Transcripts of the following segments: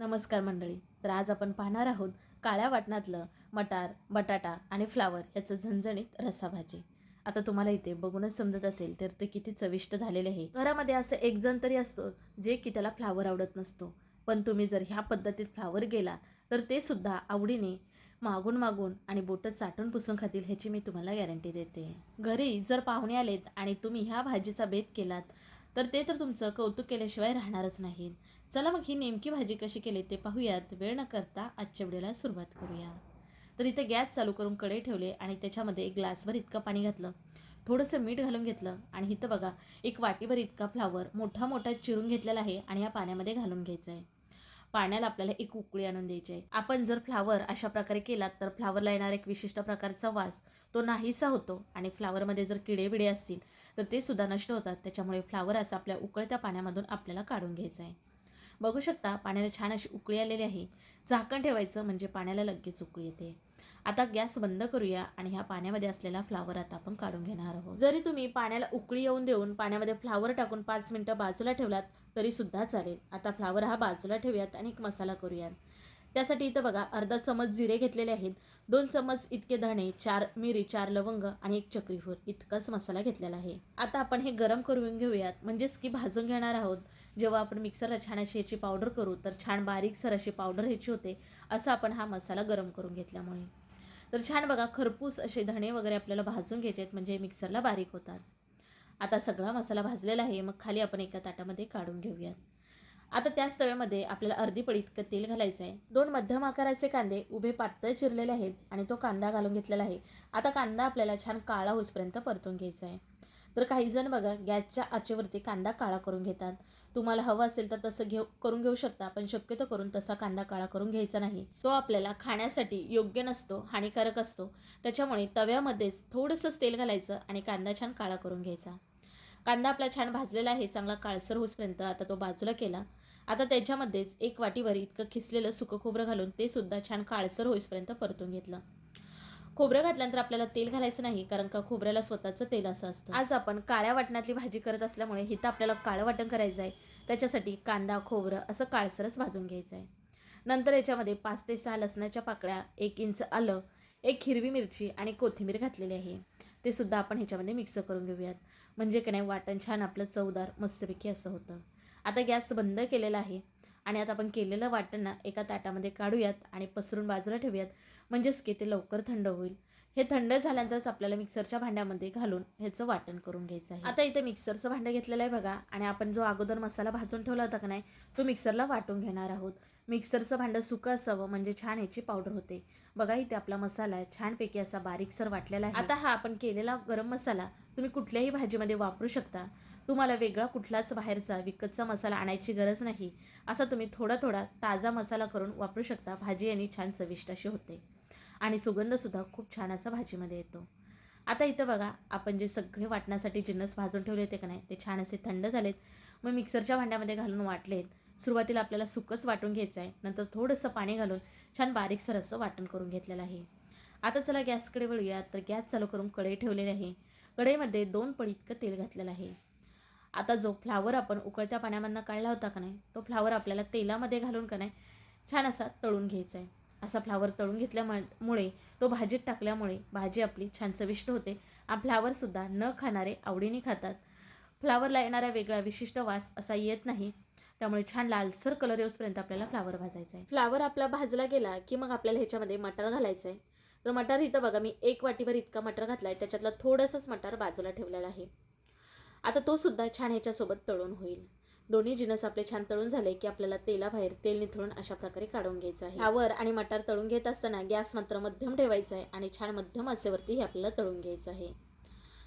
नमस्कार मंडळी. तर आज आपण पाहणार आहोत काळ्या वाटणातलं मटार बटाटा आणि फ्लावर याचं झणझणीत रसाभाजी. आता तुम्हाला इथे बघूनच समजत असेल तर ते किती चविष्ट झालेले आहे. घरामध्ये असं एक जण तरी असतो जे की त्याला फ्लावर आवडत नसतो. पण तुम्ही जर ह्या पद्धतीत फ्लावर गेला तर ते सुद्धा आवडीने मागून मागून आणि बोटं चाटून पुसून खातील ह्याची मी तुम्हाला गॅरंटी देते. घरी जर पाहुणे आलेत आणि तुम्ही ह्या भाजीचा बेत केलात तर ते तर तुमचं कौतुक केल्याशिवाय राहणारच नाहीत. चला मग ही नेमकी भाजी कशी केली ते पाहूयात. वेळ न करता आजच्या व्हिडिओला सुरुवात करूया. तर इथे गॅस चालू करून कडे ठेवले आणि त्याच्यामध्ये एक ग्लासभर इतकं पाणी घातलं. थोडंसं मीठ घालून घेतलं आणि इथं बघा एक वाटीभर इतका फ्लावर मोठा मोठा चिरून घेतलेला आहे आणि या पाण्यामध्ये घालून घ्यायचं आहे पाण्याला आपल्याला एक उकळी आणून द्यायची आहे. आपण जर फ्लावर अशा प्रकारे केलात तर फ्लावरला येणार एक विशिष्ट प्रकारचा वास तो नाहीसा होतो आणि फ्लावरमध्ये जर किडे बिडे असतील तर ते सुद्धा नष्ट होतात. त्याच्यामुळे फ्लावर असं आपल्या उकळत्या पाण्यामधून आपल्याला काढून घ्यायचं आहे बघू शकता पाण्याला छान अशी उकळी आलेली आहे. झाकण ठेवायचं म्हणजे पाण्याला लगेच उकळी येते. आता गॅस बंद करूया आणि ह्या पाण्यामध्ये असलेला फ्लावर आता आपण काढून घेणार आहोत. जरी तुम्ही पाण्याला उकळी येऊन देऊन पाण्यामध्ये फ्लावर टाकून पाच मिनटं बाजूला ठेवलात तरी सुद्धा चालेल. आता फ्लावर हा बाजूला ठेवूयात आणि एक मसाला करूयात. त्यासाठी इथं बघा अर्धा चमच जिरे घेतलेले आहेत. दोन चमच इतके धणे चार मिरी चार लवंग आणि एक चक्रीफूल. इतकाच मसाला घेतलेला आहे. आता आपण हे गरम करून घेऊयात. म्हणजेच की भाजून घेणार आहोत. जेव्हा आपण मिक्सरला छान अशी याची पावडर करू तर छान बारीकसर अशी पावडर ह्याची होते असं आपण हा मसाला गरम करून घेतल्यामुळे. तर छान बघा खरपूस असे धणे वगैरे आपल्याला भाजून घ्यायचे आहेत म्हणजे मिक्सरला बारीक होतात. आता सगळा मसाला भाजलेला आहे मग खाली आपण एका ताटामध्ये काढून घेऊयात. आता त्याच तव्यामध्ये आपल्याला अर्धी पळी इतकं तेल घालायचं आहे. दोन मध्यम आकाराचे कांदे उभे पातळ चिरलेले आहेत आणि तो कांदा घालून घेतलेला आहे. आता कांदा आपल्याला छान काळा होईपर्यंत परतून घ्यायचा आहे. तर काही जण बघा गॅसच्या आचेवरती कांदा काळा करून घेतात. तुम्हाला हवं असेल तर तसं घेऊ करून घेऊ शकता पण शक्यतो करून तसा कांदा काळा करून घ्यायचा नाही. तो आपल्याला खाण्यासाठी योग्य नसतो हानिकारक असतो. त्याच्यामुळे तव्यामध्येच थोडंसंच तेल घालायचं आणि कांदा छान काळा करून घ्यायचा. कांदा आपला छान भाजलेला आहे चांगला काळसर होईपर्यंत आता तो बाजूला केला. आता त्याच्यामध्येच एक वाटीवर इतकं खिसलेलं सुकं खोबरं घालून ते सुद्धा छान काळसर होईपर्यंत परतून घेतलं. खोबरं घातल्यानंतर आपल्याला तेल घालायचं नाही कारण का खोबऱ्याला स्वतःचं तेल असं असतं. आज आपण काळ्या वाटणातली भाजी करत असल्यामुळे हिथं आपल्याला काळं वाटण करायचं आहे. त्याच्यासाठी कांदा खोबरं असं काळसरच भाजून घ्यायचं आहे. नंतर याच्यामध्ये पाच ते सहा लसणाच्या पाकळ्या एक इंच आलं एक हिरवी मिरची आणि कोथिंबीर घातलेली आहे. ते सुद्धा आपण ह्याच्यामध्ये मिक्स करून घेऊयात. म्हणजे की नाही वाटण छान आपलं चवदार मस्तपैकी असं होतं. आता गॅस बंद केलेला आहे आणि आता आपण केलेलं वाटण ना एका ताटामध्ये काढूयात आणि पसरून बाजूला ठेवूयात. म्हणजेच की ते लवकर थंड होईल. हे थंड झाल्यानंतरच आपल्याला मिक्सरच्या भांड्यामध्ये घालून ह्याचं वाटण करून घ्यायचं आहे. आता इथे मिक्सरचं भांडं घेतलेलं आहे बघा. आणि आपण जो अगोदर मसाला भाजून ठेवला होता का नाही तो मिक्सरला वाटून घेणार आहोत. मिक्सरचं भांडं सुकं असावं म्हणजे छान ह्याची पावडर होते. बघा इथे आपला मसाला छानपैकी असा बारीकसर वाटलेला आहे. आता हा आपण केलेला गरम मसाला तुम्ही कुठल्याही भाजीमध्ये वापरू शकता. तुम्हाला वेगळा कुठलाच बाहेरचा विकतचा मसाला आणायची गरज नाही. असा तुम्ही थोडा थोडा ताजा मसाला करून वापरू शकता. भाजी आणि छान चविष्ट अशी होते. आणि सुगंधसुद्धा खूप छान असा भाजीमध्ये येतो. आता इथं बघा आपण जे सगळे वाटण्यासाठी जिन्नस भाजून ठेवले होते का नाही ते छान असे थंड झालेत. मग मिक्सरच्या भांड्यामध्ये घालून वाटलेत. सुरुवातीला आपल्याला सुकंच वाटून घ्यायचं आहे नंतर थोडंसं पाणी घालून छान बारीकसर असं वाटण करून घेतलेलं आहे. आता चला गॅसकडे वळूया तर गॅस चालू करून कढई ठेवलेली आहे. कढईमध्ये दोन पडी इतकं तेल घातलेलं आहे. आता जो फ्लावर आपण उकळत्या पाण्यामधनं काढला होता का नाही तो फ्लावर आपल्याला तेलामध्ये घालून का नाही छान असा तळून घ्यायचा आहे असा फ्लावर तळून घेतल्यामुळे तो भाजीत टाकल्यामुळे भाजी आपली छान चविष्ट होते. आणि फ्लावरसुद्धा न खाणारे आवडीने खातात. फ्लावरला येणारा वेगळा विशिष्ट वास असा येत नाही. त्यामुळे छान लालसर कलर येऊसपर्यंत आपल्याला फ्लावर भाजायचा आहे. फ्लावर आपला भाजला गेला की मग आपल्याला ह्याच्यामध्ये मटार घालायचं आहे. तर मटार इथं बघा मी एक वाटीभर इतका मटार घातला आहे त्याच्यातला थोडंसंच मटार बाजूला ठेवलेला आहे. आता तो सुद्धा छान ह्याच्यासोबत तळून होईल. दोन्ही जिनस आपले छान तळून झाले की आपल्याला तेलाबाहेर तेल निथळून अशा प्रकारे काढून घ्यायचं आहे. यावर आणि मटार तळून घेत असताना गॅस मात्र मध्यम ठेवायचा आहे आणि छान मध्यम आचेवरती हे आपल्याला तळून घ्यायचं आहे.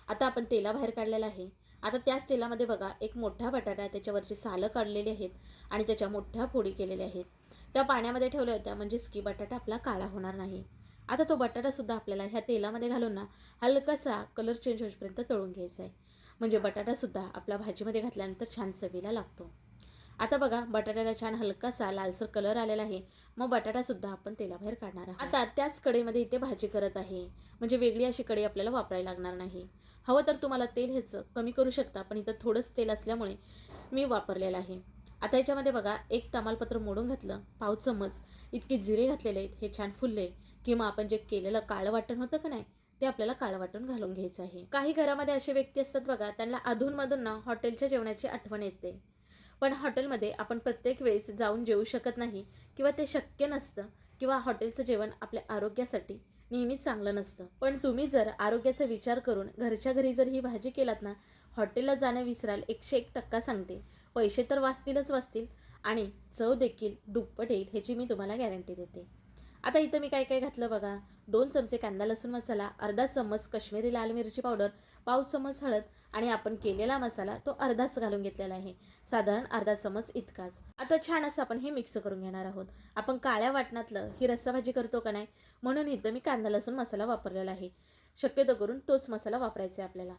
आता आपण तेलाबाहेर काढलेला आहे. आता त्याच तेलामध्ये बघा एक मोठा बटाटा त्याच्यावरची सालं काढलेली आहेत आणि त्याच्या मोठ्या फोडी केलेल्या आहेत. त्या पाण्यामध्ये ठेवल्या होत्या म्हणजेच की बटाटा आपला काळा होणार नाही. आता तो बटाटासुद्धा आपल्याला ह्या तेलामध्ये घालून ना हलकासा कलर चेंज होईपर्यंत तळून घ्यायचा आहे. म्हणजे बटाटासुद्धा आपल्या भाजीमध्ये घातल्यानंतर छान चवीला लागतो. आता बघा बटाट्याला छान हलकासा लालसर कलर आलेला आहे. मग बटाटासुद्धा आपण तेलाबाहेर काढणार आहोत. आता त्याच कढईमध्ये इथे भाजी करत आहे. म्हणजे वेगळी अशी कढई आपल्याला वापरायला लागणार नाही. हवं तर तुम्हाला तेल ह्याचं कमी करू शकता पण इथं थोडंच तेल असल्यामुळे मी वापरलेलं आहे. आता याच्यामध्ये बघा एक तमालपत्र मोडून घातलं पाव चमच. इतके जिरे घातलेले आहेत हे छान फुलले. किंवा आपण जे केलेलं काळं वाटण होतं का नाही ते आपल्याला काळ वाटून घालून घ्यायचं आहे. काही घरामध्ये असे व्यक्ती असतात बघा त्यांना अधूनमधून ना हॉटेलच्या जेवणाची आठवण येते. पण हॉटेलमध्ये आपण प्रत्येक वेळेस जाऊन जेवू शकत नाही किंवा ते शक्य नसतं किंवा हॉटेलचं जेवण आपल्या आरोग्यासाठी नेहमीच चांगलं नसतं. पण तुम्ही जर आरोग्याचा विचार करून घरच्या घरी जर ही भाजी केलात ना हॉटेलला जाणं विसराल एकशे एक टक्का सांगते. पैसे तर वाचतीलच वाचतील आणि चव देखील दुप्पट येईल ह्याची मी तुम्हाला गॅरंटी देते. आता इथं मी काय काय घातलं बघा. दोन चमचे कांदा लसूण मसाला अर्धा चम्मच कश्मीरी लाल मिरची पावडर पाव चमच हळद आणि आपण केलेला मसाला तो अर्धाच घालून घेतलेला आहे. साधारण अर्धा चमच इतकाच. आता छान असं आपण हे मिक्स करून घेणार आहोत. आपण काळ्या वाटणातलं ही रस्साभाजी करतो का नाही? म्हणून इथं मी कांदा लसूण मसाला वापरलेला आहे. शक्यतो करून तोच मसाला वापरायचा आहे आपल्याला.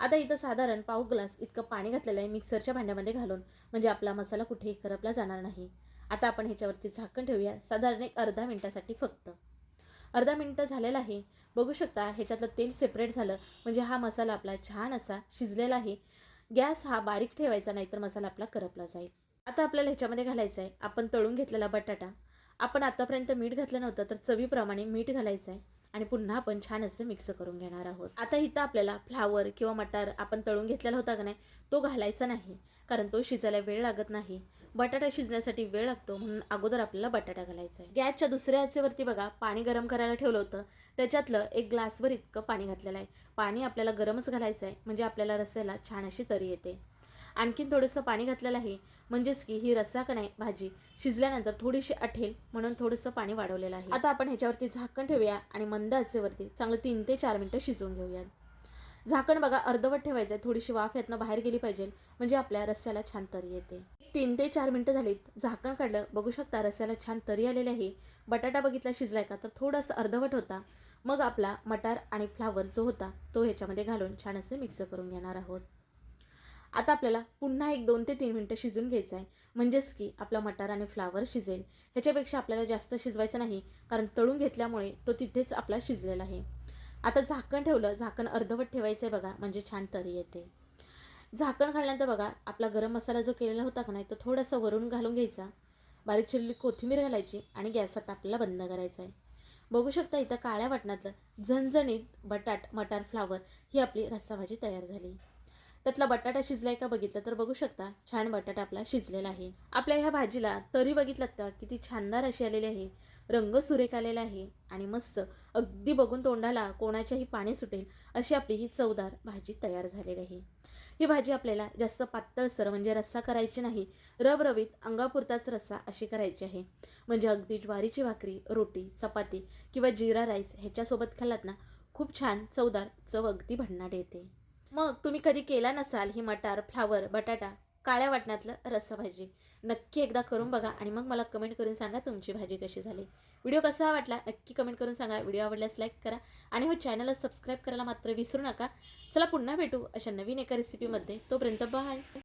आता इथं साधारण पाव ग्लास इतकं पाणी घातलेलं आहे मिक्सरच्या भांड्यामध्ये घालून. म्हणजे आपला मसाला कुठेही करपला जाणार नाही. आता आपण ह्याच्यावरती झाकण ठेवूया. साधारण एक अर्धा मिनटासाठी फक्त. अर्धा मिनटं झालेलं आहे. बघू शकता ह्याच्यातलं तेल सेपरेट झालं. म्हणजे हा मसाला आपला छान असा शिजलेला आहे. गॅस हा बारीक ठेवायचा नाही तर मसाला आपला करपला जाईल. आता आपल्याला ह्याच्यामध्ये घालायचं आहे. आपण तळून घेतलेला बटाटा. आपण आतापर्यंत मीठ घातलं नव्हतं तर चवीप्रमाणे मीठ घालायचं आहे. आणि पुन्हा आपण छान असं मिक्स करून घेणार आहोत. आता इथं आपल्याला फ्लावर किंवा मटार आपण तळून घेतलेला होता का नाही तो घालायचा नाही. कारण तो शिजायला वेळ लागत नाही. बटाटा शिजण्यासाठी वेळ लागतो म्हणून अगोदर आपल्याला बटाटा घालायचा आहे. गॅसच्या दुसऱ्या आचेवरती बघा पाणी गरम करायला ठेवलं होतं. त्याच्यातलं एक ग्लासभर इतकं पाणी घातलेलं आहे. पाणी आपल्याला गरमच घालायचं आहे म्हणजे आपल्याला रस्स्याला छान अशी तरी येते. आणखीन थोडंसं पाणी घातलेलं आहे म्हणजेच की ही रस्सा का नाही भाजी शिजल्यानंतर थोडीशी आठेल म्हणून थोडंसं पाणी वाढवलेलं आहे. आता आपण ह्याच्यावरती झाकण ठेवूया आणि मंद आचेवरती चांगलं तीन ते चार मिनटं शिजवून घेऊया झाकण बघा अर्धवट ठेवायचं आहे थोडीशी वाफ यातनं बाहेर गेली पाहिजे. म्हणजे आपल्या रस्स्याला छान तरी येते. तीन ते चार मिनटं झालीत. झाकण काढलं. बघू शकता रस्स्याला छान तरी आलेली आहे. बटाटा बघितला शिजलाय का? तर थोडंसं अर्धवट होता. मग आपला मटार आणि फ्लावर जो होता तो ह्याच्यामध्ये घालून छान असं मिक्स करून घेणार आहोत. आता आपल्याला पुन्हा एक दोन ते तीन मिनटं शिजून घ्यायचं आहे म्हणजेच की आपला मटार आणि फ्लावर शिजेल. ह्याच्यापेक्षा आपल्याला जास्त शिजवायचं नाही कारण तळून घेतल्यामुळे तो तिथेच आपला शिजलेला आहे. आता झाकण ठेवलं झाकण अर्धवट ठेवायचं आहे बघा म्हणजे छान तरी येते. झाकण घालल्यानंतर बघा आपला गरम मसाला जो केलेला होता का नाही तो थोडासा वरून घालून घ्यायचा. बारीक चिरलेली कोथिंबीर घालायची आणि गॅसात आपल्याला बंद करायचा आहे बघू शकता इथं काळ्या वाटणातलं झणझणीत बटाट मटार फ्लावर ही आपली रस्साभाजी तयार झाली. त्यातला बटाटा शिजलाय का बघितलं तर बघू शकता छान बटाटा आपला शिजलेला आहे. आपल्या ह्या भाजीला तरी बघितलात का? किती छानदार अशी आलेली आहे. रंग सुरेख आलेला आहे आणि मस्त अगदी बघून तोंडाला कोणाच्याही पाणी सुटेल अशी आपली ही चवदार भाजी तयार झालेली आहे. ही भाजी आपल्याला जास्त पातळसर म्हणजे रस्सा करायची नाही रबरबीत अंगापुरताच रस्सा अशी करायची आहे. म्हणजे अगदी ज्वारीची भाकरी रोटी चपाती किंवा जिरा राईस ह्याच्यासोबत खाल्लात ना खूप छान चवदार चव अगदी भन्नाट येते. मग तुम्ही कधी केला नसाल ही मटार फ्लावर बटाटा? काळ्या वाटण्यातलं रस्सा भाजी नक्की एकदा करून बघा आणि मग मला कमेंट करून सांगा तुमची भाजी कशी झाली. व्हिडिओ कसा वाटला? नक्की कमेंट करून सांगा. व्हिडिओ आवडल्यास लाईक करा आणि हो चॅनलला सबस्क्राईब करायला मात्र विसरू नका. चला पुन्हा भेटू अशा नवीन एका रेसिपीमध्ये तोपर्यंत बाय